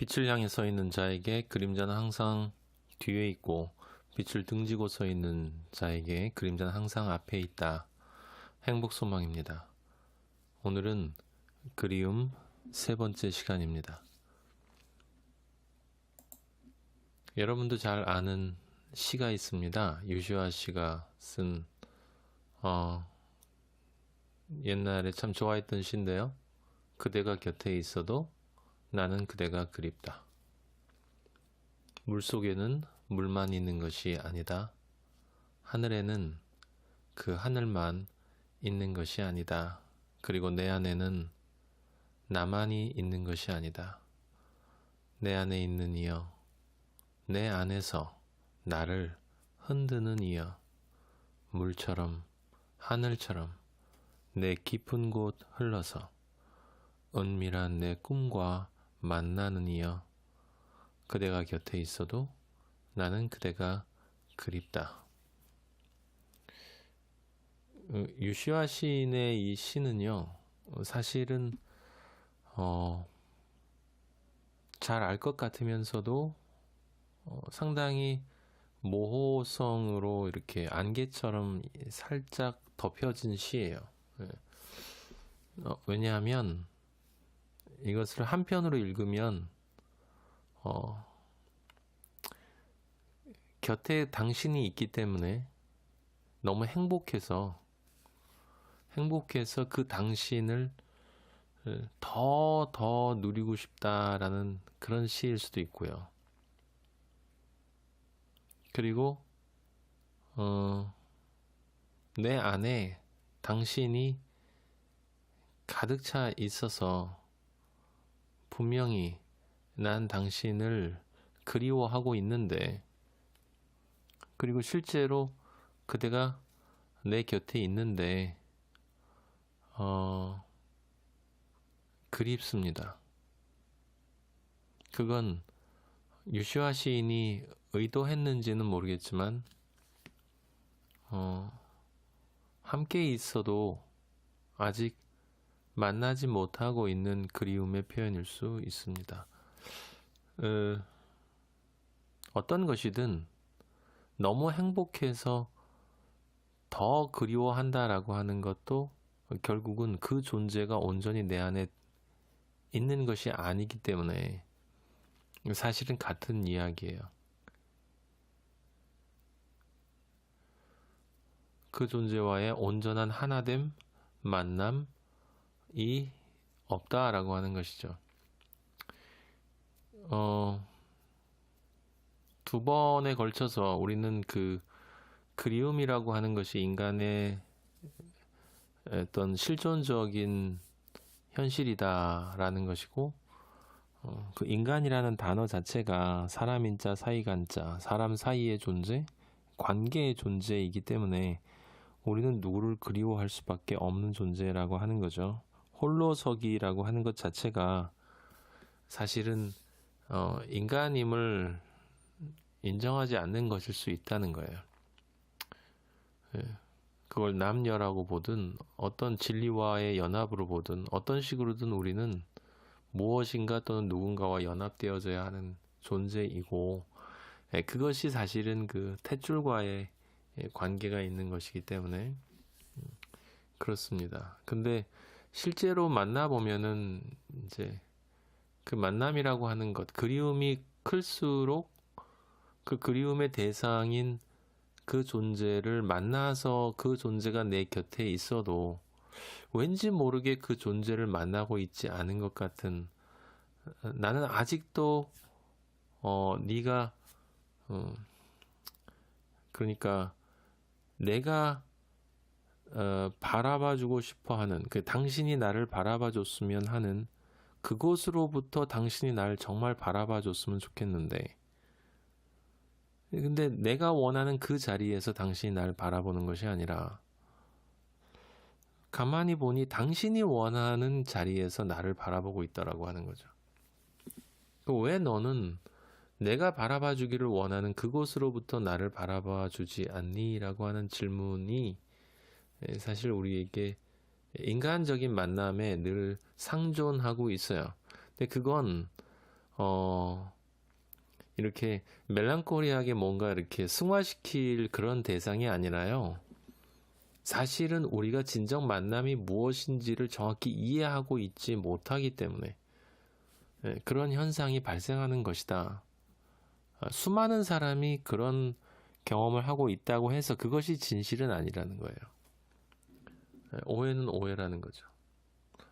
빛을 향해 서 있는 자에게 그림자는 항상 뒤에 있고 빛을 등지고 서 있는 자에게 그림자는 항상 앞에 있다. 행복 소망입니다. 오늘은 그리움 세 번째 시간입니다. 여러분도 잘 아는 시가 있습니다. 유시화 씨가 쓴 어, 옛날에 참 좋아했던 시인데요. 그대가 곁에 있어도 나는 그대가 그립다. 물 속에는 물만 있는 것이 아니다. 하늘에는 그 하늘만 있는 것이 아니다. 그리고 내 안에는 나만이 있는 것이 아니다. 내 안에 있는 이여, 내 안에서 나를 흔드는 이여, 물처럼, 하늘처럼 내 깊은 곳 흘러서 은밀한 내 꿈과 만나는 이여, 그대가 곁에 있어도 나는 그대가 그립다. 어, 유시화 시인의 이 시는요, 어, 사실은, 어, 잘 알 것 같으면서도, 어, 상당히 모호성으로 이렇게 안개처럼 살짝 덮여진 시예요. 예. 어, 왜냐하면, 이것을 한편으로 읽으면, 어, 곁에 당신이 있기 때문에 너무 행복해서 행복해서 그 당신을 더, 더 누리고 싶다라는 그런 시일 수도 있고요. 그리고, 어, 내 안에 당신이 가득 차 있어서 분명히 난 당신을 그리워하고 있는데, 그리고 실제로 그대가 내 곁에 있는데, 어, 그립습니다. 그건 유시화 시인이 의도했는지는 모르겠지만, 어, 함께 있어도 아직 만나지 못하고 있는 그리움의 표현일 수 있습니다. 어, 어떤 것이든 너무 행복해서 더 그리워한다라고 하는 것도 결국은 그 존재가 온전히 내 안에 있는 것이 아니기 때문에 사실은 같은 이야기예요. 그 존재와의 온전한 하나됨, 만남 이 없다라고 하는 것이죠. 어, 두 번에 걸쳐서 우리는 그 그리움이라고 하는 것이 인간의 어떤 실존적인 현실이다라는 것이고, 어, 그 인간이라는 단어 자체가 사람인자, 사이간자, 사람 사이의 존재, 관계의 존재이기 때문에 우리는 누구를 그리워할 수밖에 없는 존재라고 하는 거죠. 홀로서기라고 하는 것 자체가 사실은 어, 인간임을 인정하지 않는 것일 수 있다는 거예요. 예. 그걸 남녀라고 보든 어떤 진리와의 연합으로 보든 어떤 식으로든 우리는 무엇인가 또는 누군가와 연합되어져야 하는 존재이고 예, 그것이 사실은 그 탯줄과의 예, 관계가 있는 것이기 때문에 음, 그렇습니다. 근데 실제로 만나보면은 이제 그 만남이라고 하는 것, 그리움이 클수록 그 그리움의 대상인 그 존재를 만나서 그 존재가 내 곁에 있어도 왠지 모르게 그 존재를 만나고 있지 않은 것 같은 나는 아직도 어 네가 어 그러니까 내가 어 바라봐 주고 싶어 하는 그 당신이 나를 바라봐 줬으면 하는 그곳으로부터 당신이 나를 정말 바라봐 줬으면 좋겠는데 근데 내가 원하는 그 자리에서 당신이 나를 바라보는 것이 아니라 가만히 보니 당신이 원하는 자리에서 나를 바라보고 있다라고 하는 거죠. 왜 너는 내가 바라봐 주기를 원하는 그곳으로부터 나를 바라봐 주지 않니? 라고 하는 질문이 사실 우리에게 인간적인 만남에 늘 상존하고 있어요. 근데 그건 어, 이렇게 멜랑콜리하게 뭔가 이렇게 승화시킬 그런 대상이 아니라요. 사실은 우리가 진정 만남이 무엇인지를 정확히 이해하고 있지 못하기 때문에 예, 그런 현상이 발생하는 것이다. 아, 수많은 사람이 그런 경험을 하고 있다고 해서 그것이 진실은 아니라는 거예요. 예, 오해는 오해라는 거죠.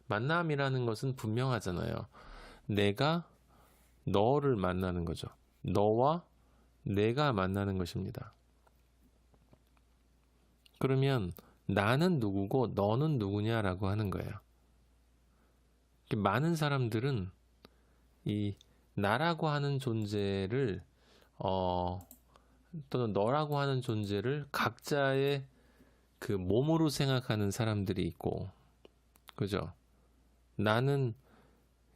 만남이라는 것은 분명하잖아요. 내가 너를 만나는 거죠. 너와 내가 만나는 것입니다. 그러면 나는 누구고 너는 누구냐라고 하는 거예요. 많은 사람들은 이 나라고 하는 존재를 어 또는 너라고 하는 존재를 각자의 그 몸으로 생각하는 사람들이 있고 그죠? 나는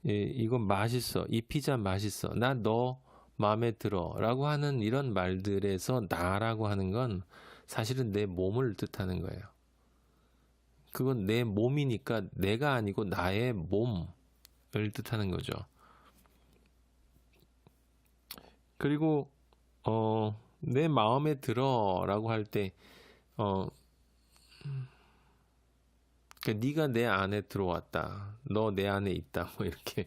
이, 이건 맛있어. 이 피자 맛있어. 나 너 마음에 들어. 라고 하는 이런 말들에서 나라고 하는 건 사실은 내 몸을 뜻하는 거예요. 그건 내 몸이니까 내가 아니고 나의 몸을 뜻하는 거죠. 그리고 어, 내 마음에 들어 라고 할 때 어, 그러니까 네가 내 안에 들어왔다. 너 내 안에 있다. 뭐 이렇게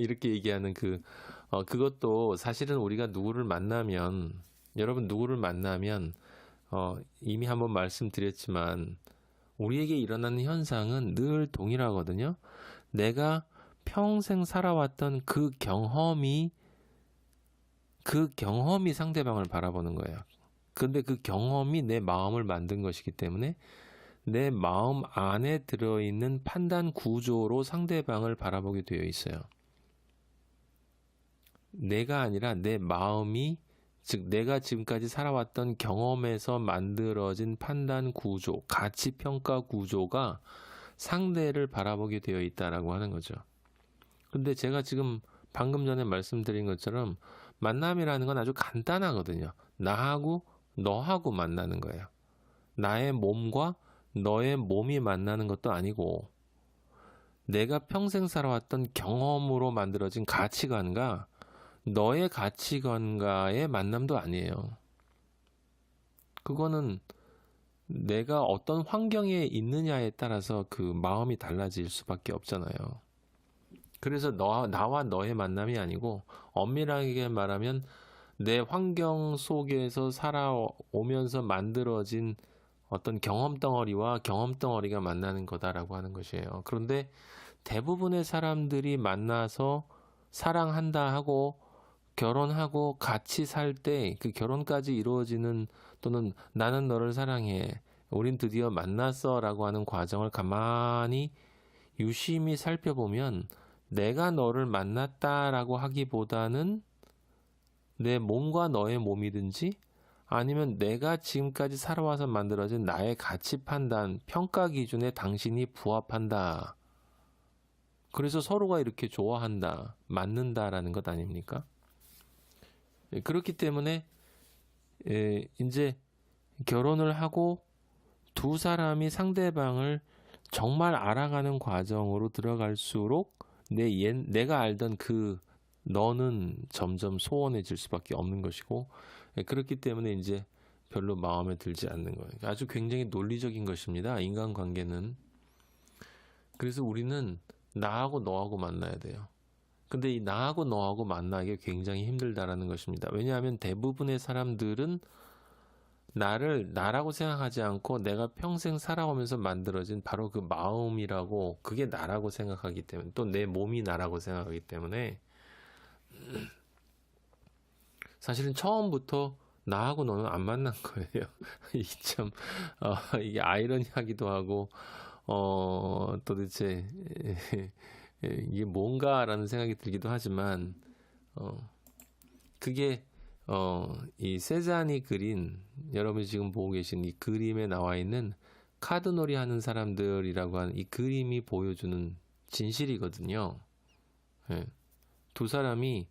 이렇게 얘기하는 그 어, 그것도 사실은 우리가 누구를 만나면 여러분 누구를 만나면 어, 이미 한번 말씀드렸지만 우리에게 일어나는 현상은 늘 동일하거든요. 내가 평생 살아왔던 그 경험이 그 경험이 상대방을 바라보는 거예요. 근데 그 경험이 내 마음을 만든 것이기 때문에 내 마음 안에 들어있는 판단 구조로 상대방을 바라보게 되어 있어요. 내가 아니라 내 마음이 즉 내가 지금까지 살아왔던 경험에서 만들어진 판단 구조, 가치 평가 구조가 상대를 바라보게 되어 있다라고 하는 거죠. 근데 제가 지금 방금 전에 말씀드린 것처럼 만남이라는 건 아주 간단하거든요. 나하고 너하고 만나는 거예요. 나의 몸과 너의 몸이 만나는 것도 아니고 내가 평생 살아왔던 경험으로 만들어진 가치관과 너의 가치관과의 만남도 아니에요. 그거는 내가 어떤 환경에 있느냐에 따라서 그 마음이 달라질 수밖에 없잖아요. 그래서 너, 나와 너의 만남이 아니고 엄밀하게 말하면 내 환경 속에서 살아오면서 만들어진 어떤 경험 덩어리와 경험 덩어리가 만나는 거다라고 하는 것이에요. 그런데 대부분의 사람들이 만나서 사랑한다 하고 결혼하고 같이 살 때 그 결혼까지 이루어지는 또는 나는 너를 사랑해. 우린 드디어 만났어 라고 하는 과정을 가만히 유심히 살펴보면 내가 너를 만났다라고 하기보다는 내 몸과 너의 몸이든지 아니면 내가 지금까지 살아와서 만들어진 나의 가치 판단, 평가 기준에 당신이 부합한다. 그래서 서로가 이렇게 좋아한다, 맞는다라는 것 아닙니까? 예, 그렇기 때문에 예, 이제 결혼을 하고 두 사람이 상대방을 정말 알아가는 과정으로 들어갈수록 내 옛, 내가 알던 그 너는 점점 소원해질 수밖에 없는 것이고 예, 그렇기 때문에 이제 별로 마음에 들지 않는 거예요. 아주 굉장히 논리적인 것입니다. 인간관계는. 그래서 우리는 나하고 너하고 만나야 돼요. 근데 이 나하고 너하고 만나기 굉장히 힘들다라는 것입니다. 왜냐하면 대부분의 사람들은 나를 나라고 생각하지 않고 내가 평생 살아오면서 만들어진 바로 그 마음이라고 그게 나라고 생각하기 때문에 또 내 몸이 나라고 생각하기 때문에 사실은 처음부터 나하고 너는 안 만난 거예요. 이참 어, 이게 아이러니하기도 하고 어 도대체 예, 이게 뭔가라는 생각이 들기도 하지만 어 그게 어이 세잔이 그린 여러분이 지금 보고 계신 이 그림에 나와 있는 카드놀이 하는 사람들이라고 하는 이 그림이 보여주는 진실이거든요. 예. 두 사람이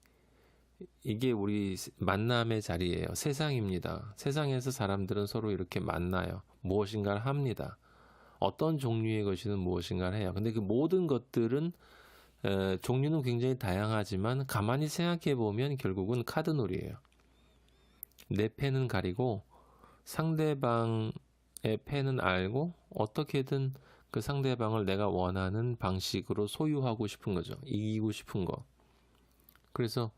이게 우리 만남의 자리예요. 세상입니다. 세상에서 사람들은 서로 이렇게 만나요. 무엇인가를 합니다. 어떤 종류의 것이든 무엇인가를 해요. 근데 그 모든 것들은 에, 종류는 굉장히 다양하지만 가만히 생각해 보면 결국은 카드놀이에요. 내 패는 가리고 상대방의 패는 알고 어떻게든 그 상대방을 내가 원하는 방식으로 소유하고 싶은 거죠. 이기고 싶은 거. 그래서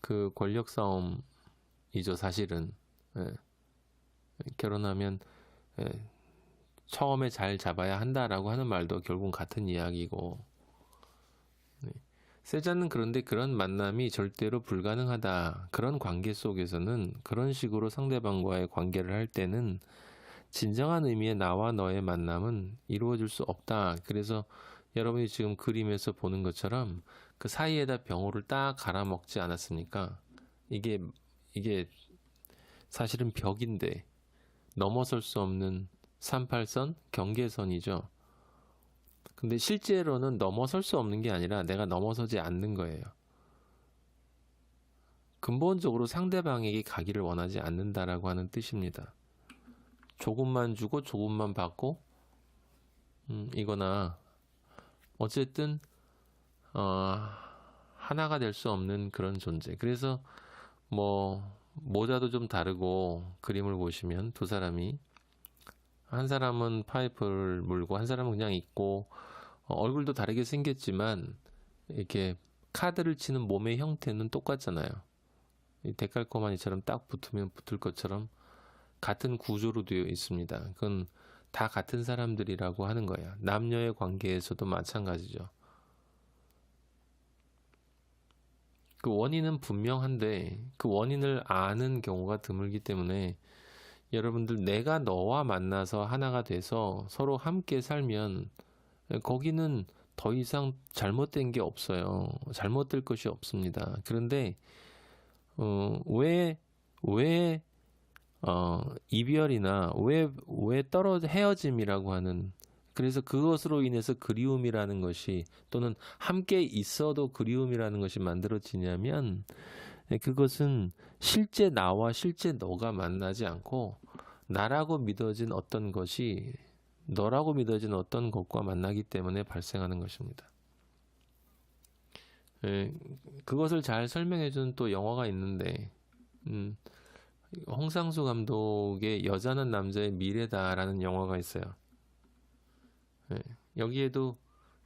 그 권력 싸움이죠, 사실은. 예. 결혼하면 예, 처음에 잘 잡아야 한다라고 하는 말도 결국 같은 이야기고. 네. 세자는 그런데 그런 만남이 절대로 불가능하다. 그런 관계 속에서는 그런 식으로 상대방과의 관계를 할 때는 진정한 의미의 나와 너의 만남은 이루어질 수 없다. 그래서 여러분이 지금 그림에서 보는 것처럼 그 사이에다 병호를 딱 갈아 먹지 않았습니까? 이게 이게 사실은 벽인데 넘어설 수 없는 38선 경계선이죠. 근데 실제로는 넘어설 수 없는 게 아니라 내가 넘어서지 않는 거예요. 근본적으로 상대방에게 가기를 원하지 않는다라고 하는 뜻입니다. 조금만 주고 조금만 받고 음, 이거나 어쨌든 어, 하나가 될 수 없는 그런 존재. 그래서 뭐 모자도 좀 다르고 그림을 보시면 두 사람이 한 사람은 파이프를 물고 한 사람은 그냥 있고 어, 얼굴도 다르게 생겼지만 이렇게 카드를 치는 몸의 형태는 똑같잖아요. 이 데칼코마니처럼 딱 붙으면 붙을 것처럼 같은 구조로 되어 있습니다. 그건 다 같은 사람들이라고 하는 거예요. 남녀의 관계에서도 마찬가지죠. 그 원인은 분명한데 그 원인을 아는 경우가 드물기 때문에 여러분들 내가 너와 만나서 하나가 돼서 서로 함께 살면 거기는 더 이상 잘못된 게 없어요. 잘못될 것이 없습니다. 그런데 어, 왜, 왜, 어, 이별이나 왜, 왜 떨어, 헤어짐이라고 하는, 그래서 그것으로 인해서 그리움이라는 것이, 또는 함께 있어도 그리움이라는 것이 만들어지냐면, 예, 그것은 실제 나와 실제 너가 만나지 않고, 나라고 믿어진 어떤 것이, 너라고 믿어진 어떤 것과 만나기 때문에 발생하는 것입니다. 예, 그것을 잘 설명해준 또 영화가 있는데, 음, 홍상수 감독의 여자는 남자의 미래다라는 영화가 있어요. 예, 여기에도,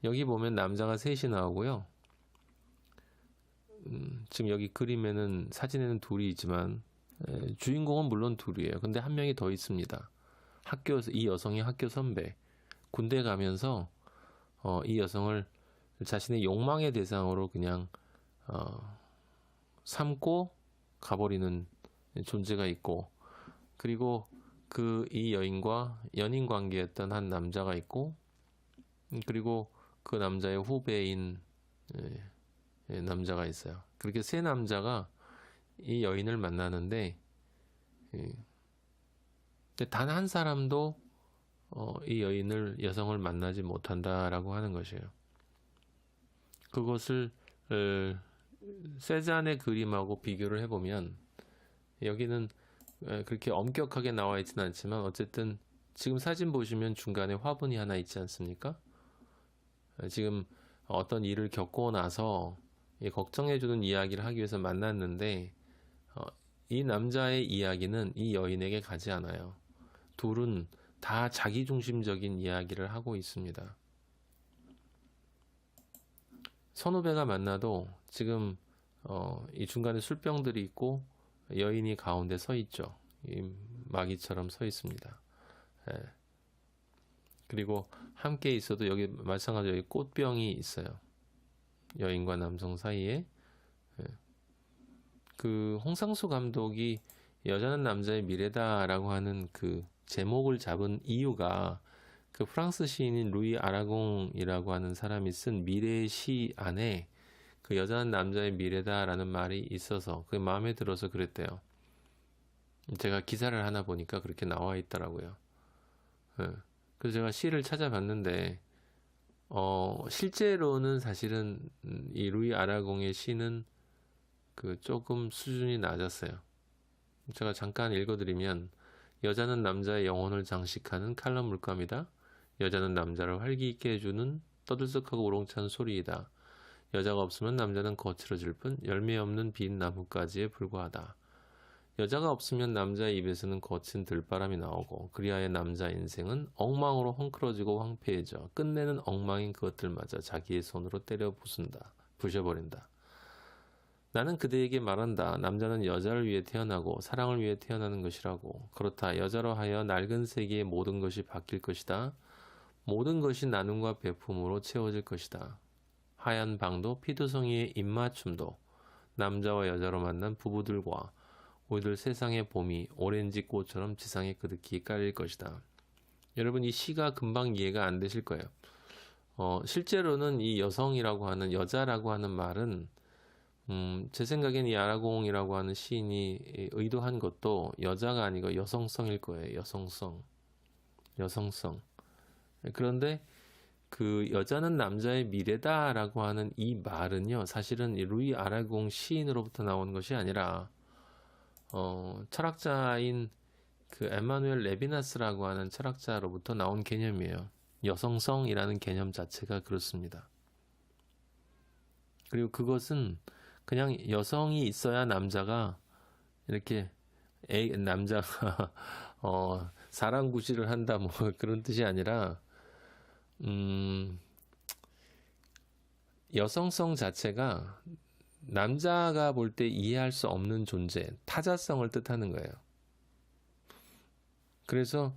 여기 보면 남자가 셋이 나오고요. 음, 지금 여기 그림에는, 사진에는 둘이 있지만, 예, 주인공은 물론 둘이에요. 근데 한 명이 더 있습니다. 학교, 이 여성이 학교 선배. 군대 가면서, 어, 이 여성을 자신의 욕망의 대상으로 그냥 어, 삼고 가버리는 존재가 있고 그리고 그 이 여인과 연인 관계였던 한 남자가 있고 그리고 그 남자의 후배인 예, 예, 남자가 있어요. 그렇게 세 남자가 이 여인을 만나는데 예, 단한 사람도 어, 이 여인을 여성을 만나지 못한다라고 하는 것이에요. 그것을 어, 세잔의 그림하고 비교를 해보면 여기는 그렇게 엄격하게 나와 있지는 않지만 어쨌든 지금 사진 보시면 중간에 화분이 하나 있지 않습니까? 지금 어떤 일을 겪고 나서 걱정해주는 이야기를 하기 위해서 만났는데 어, 이 남자의 이야기는 이 여인에게 가지 않아요. 둘은 다 자기중심적인 이야기를 하고 있습니다. 선후배가 만나도 지금 어, 이 중간에 술병들이 있고 여인이 가운데 서 있죠. 이 마귀처럼 서 있습니다. 예. 그리고 함께 있어도 여기 마찬가지로 여기 꽃병이 있어요. 여인과 남성 사이에 예. 그 홍상수 감독이 여자는 남자의 미래다라고 하는 그 제목을 잡은 이유가 그 프랑스 시인인 루이 아라공이라고 하는 사람이 쓴 미래의 시 안에 그 여자는 남자의 미래다라는 말이 있어서 그 마음에 들어서 그랬대요. 제가 기사를 하나 보니까 그렇게 나와 있더라고요. 네. 그래서 제가 시를 찾아봤는데 어, 실제로는 사실은 이 루이 아라공의 시는 그 조금 수준이 낮았어요. 제가 잠깐 읽어드리면 여자는 남자의 영혼을 장식하는 칼럼 물감이다. 여자는 남자를 활기 있게 해주는 떠들썩하고 우렁찬 소리이다. 여자가 없으면 남자는 거칠어질 뿐 열매 없는 빈 나뭇가지에 불과하다. 여자가 없으면 남자의 입에서는 거친 들바람이 나오고 그리하여 남자 인생은 엉망으로 헝클어지고 황폐해져 끝내는 엉망인 그것들마저 자기의 손으로 때려 부순다. 부셔버린다. 나는 그대에게 말한다. 남자는 여자를 위해 태어나고 사랑을 위해 태어나는 것이라고. 그렇다. 여자로 하여 낡은 세계의 모든 것이 바뀔 것이다. 모든 것이 나눔과 배품으로 채워질 것이다. 하얀 방도 피두성이의 입맞춤도 남자와 여자로 만난 부부들과 오늘 세상의 봄이 오렌지 꽃처럼 지상에 그득히 깔릴 것이다. 여러분 이 시가 금방 이해가 안 되실 거예요. 어, 실제로는 이 여성이라고 하는 여자라고 하는 말은 음, 제 생각엔 이 아라공이라고 하는 시인이 의도한 것도 여자가 아니고 여성성일 거예요. 여성성. 여성성. 그런데 그 여자는 남자의 미래다라고 하는 이 말은요, 사실은 이 루이 아라공 시인으로부터 나온 것이 아니라, 어, 철학자인 그 에마누엘 레비나스라고 하는 철학자로부터 나온 개념이에요. 여성성이라는 개념 자체가 그렇습니다. 그리고 그것은 그냥 여성이 있어야 남자가 이렇게 애, 남자가 어, 사랑 구실을 한다 뭐 그런 뜻이 아니라 음, 여성성 자체가 남자가 볼 때 이해할 수 없는 존재, 타자성을 뜻하는 거예요. 그래서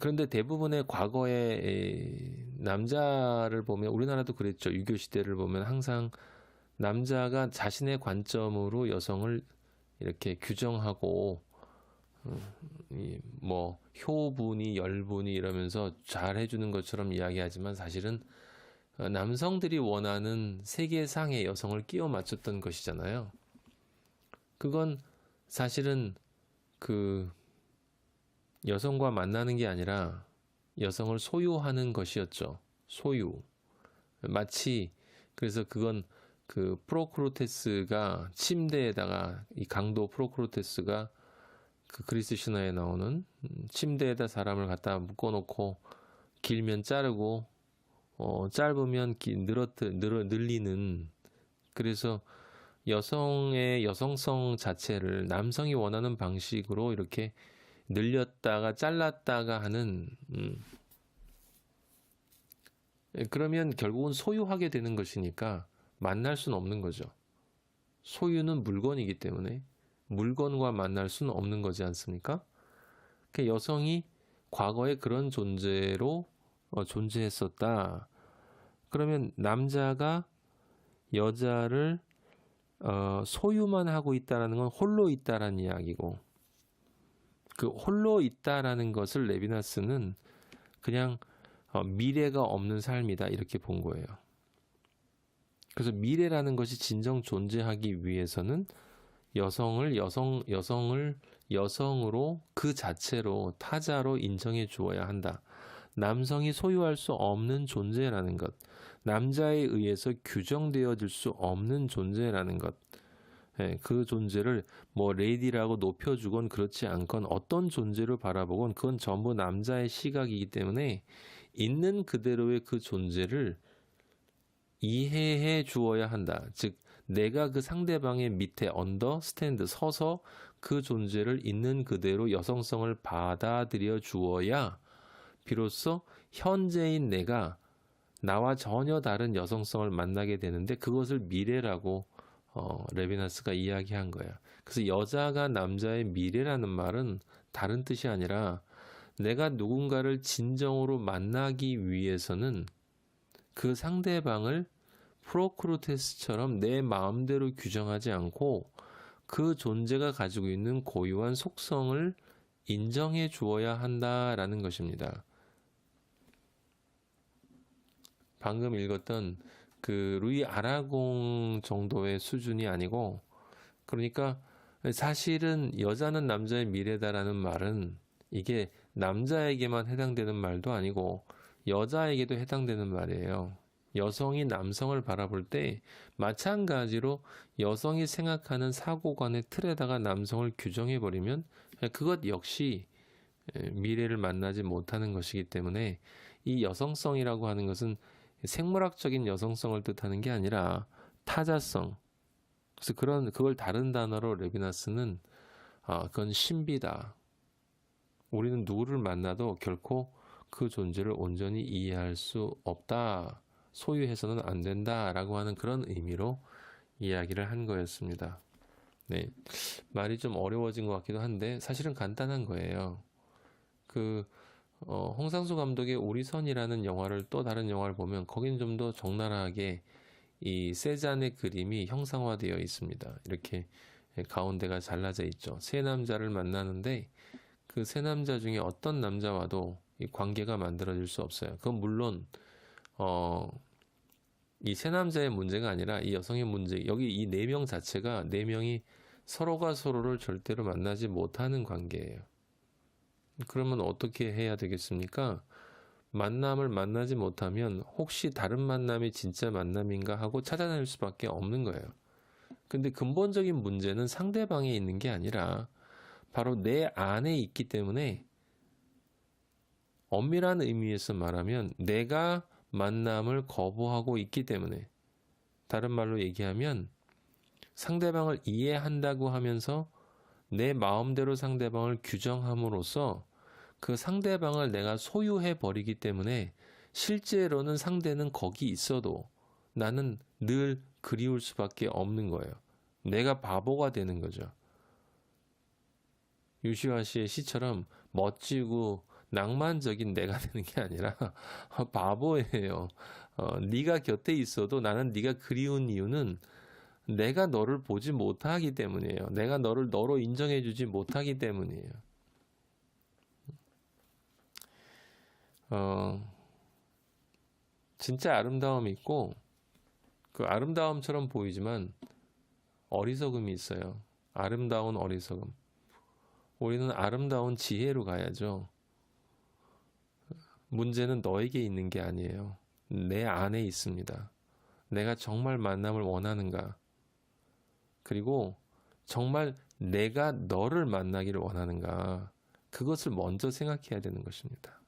그런데 대부분의 과거의 남자를 보면 우리나라도 그랬죠. 유교 시대를 보면 항상 남자가 자신의 관점으로 여성을 이렇게 규정하고 음, 뭐 효분이 열분이 이러면서 잘 해주는 것처럼 이야기하지만 사실은 어, 남성들이 원하는 세계상의 여성을 끼워 맞췄던 것이잖아요. 그건 사실은 그 여성과 만나는 게 아니라 여성을 소유하는 것이었죠. 소유. 마치 그래서 그건 그 프로크로테스가 침대에다가 이 강도 프로크로테스가 그 그리스 신화에 나오는 음, 침대에다 사람을 갖다 묶어놓고 길면 자르고 어 짧으면 기, 늘어뜨 늘어 늘리는 그래서 여성의 여성성 자체를 남성이 원하는 방식으로 이렇게 늘렸다가 잘랐다가 하는 음. 예, 그러면 결국은 소유하게 되는 것이니까 만날 수는 없는 거죠. 소유는 물건이기 때문에 물건과 만날 수는 없는 거지 않습니까? 그 여성이 과거에 그런 존재로 어, 존재했었다. 그러면 남자가 여자를 어, 소유만 하고 있다라는 건 홀로 있다라는 이야기고 그 홀로 있다라는 것을 레비나스는 그냥 어, 미래가 없는 삶이다 이렇게 본 거예요. 그래서 미래라는 것이 진정 존재하기 위해서는 여성을 여성 여성을 여성으로 그 자체로 타자로 인정해 주어야 한다. 남성이 소유할 수 없는 존재라는 것, 남자에 의해서 규정되어질 수 없는 존재라는 것, 예, 그 존재를 뭐 레이디라고 높여주건 그렇지 않건 어떤 존재를 바라보건 그건 전부 남자의 시각이기 때문에 있는 그대로의 그 존재를 이해해 주어야 한다. 즉, 내가 그 상대방의 밑에 언더 스탠드 서서 그 존재를 있는 그대로 여성성을 받아들여 주어야 비로소 현재인 내가 나와 전혀 다른 여성성을 만나게 되는데 그것을 미래라고 어, 레비나스가 이야기한 거야. 그래서 여자가 남자의 미래라는 말은 다른 뜻이 아니라 내가 누군가를 진정으로 만나기 위해서는 그 상대방을 프로크루테스처럼 내 마음대로 규정하지 않고 그 존재가 가지고 있는 고유한 속성을 인정해 주어야 한다라는 것입니다. 방금 읽었던 그 루이 아라공 정도의 수준이 아니고 그러니까 사실은 여자는 남자의 미래다라는 말은 이게 남자에게만 해당되는 말도 아니고 여자에게도 해당되는 말이에요. 여성이 남성을 바라볼 때 마찬가지로 여성이 생각하는 사고관의 틀에다가 남성을 규정해 버리면 그것 역시 미래를 만나지 못하는 것이기 때문에 이 여성성이라고 하는 것은 생물학적인 여성성을 뜻하는 게 아니라 타자성. 그래서 그런 그걸 다른 단어로 레비나스는 아, 그건 신비다. 우리는 누구를 만나도 결코 그 존재를 온전히 이해할 수 없다. 소유해서는 안 된다라고 하는 그런 의미로 이야기를 한 거였습니다. 네. 말이 좀 어려워진 것 같기도 한데 사실은 간단한 거예요. 그 어, 홍상수 감독의 우리 선이라는 영화를 또 다른 영화를 보면 거기는 좀더 적나라하게 이 세잔의 그림이 형상화되어 있습니다. 이렇게 가운데가 잘라져 있죠. 세 남자를 만나는데 그 세 남자 중에 어떤 남자와도 이 관계가 만들어질 수 없어요. 그건 물론 어, 이 세 남자의 문제가 아니라 이 여성의 문제, 여기 이 네 명 자체가 네 명이 서로가 서로를 절대로 만나지 못하는 관계예요. 그러면 어떻게 해야 되겠습니까? 만남을 만나지 못하면 혹시 다른 만남이 진짜 만남인가 하고 찾아낼 수밖에 없는 거예요. 근데 근본적인 문제는 상대방에 있는 게 아니라 바로 내 안에 있기 때문에 엄밀한 의미에서 말하면 내가 만남을 거부하고 있기 때문에 다른 말로 얘기하면 상대방을 이해한다고 하면서 내 마음대로 상대방을 규정함으로써 그 상대방을 내가 소유해 버리기 때문에 실제로는 상대는 거기 있어도 나는 늘 그리울 수밖에 없는 거예요. 내가 바보가 되는 거죠. 유시화 씨의 시처럼 멋지고 낭만적인 내가 되는 게 아니라 바보예요. 어, 네가 곁에 있어도 나는 네가 그리운 이유는 내가 너를 보지 못하기 때문이에요. 내가 너를 너로 인정해 주지 못하기 때문이에요. 어, 진짜 아름다움이 있고 그 아름다움처럼 보이지만 어리석음이 있어요. 아름다운 어리석음. 우리는 아름다운 지혜로 가야죠. 문제는 너에게 있는 게 아니에요. 내 안에 있습니다. 내가 정말 만남을 원하는가? 그리고 정말 내가 너를 만나기를 원하는가? 그것을 먼저 생각해야 되는 것입니다.